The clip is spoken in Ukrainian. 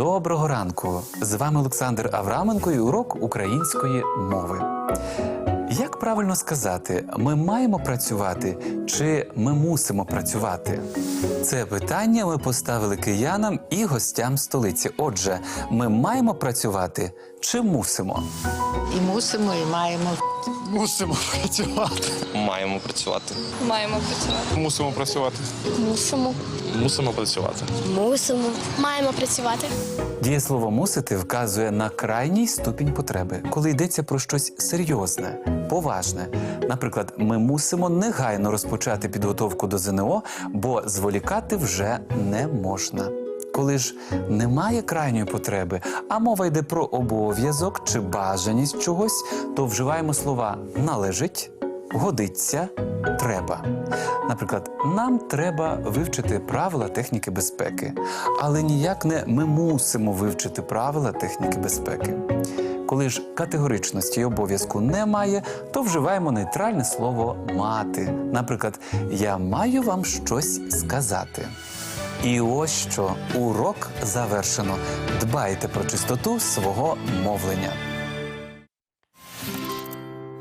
Доброго ранку! З вами Олександр Авраменко і урок української мови. Як правильно сказати, ми маємо працювати чи ми мусимо працювати? Це питання ми поставили киянам і гостям столиці. Отже, ми маємо працювати чи мусимо? І мусимо, і маємо. Мусимо працювати. Маємо працювати. Маємо працювати. Мусимо працювати. Мусимо. Мусимо працювати. Мусимо. Маємо працювати. Дієслово мусити вказує на крайній ступінь потреби, коли йдеться про щось серйозне, поважне. Наприклад, ми мусимо негайно розпочати підготовку до ЗНО, бо зволікати вже не можна. Коли ж немає крайньої потреби, а мова йде про обов'язок чи бажаність чогось, то вживаємо слова належить, годиться, треба. Наприклад, нам треба вивчити правила техніки безпеки, але ніяк не ми мусимо вивчити правила техніки безпеки. Коли ж категоричності й обов'язку немає, то вживаємо нейтральне слово мати. Наприклад, я маю вам щось сказати. І ось що урок завершено. Дбайте про чистоту свого мовлення.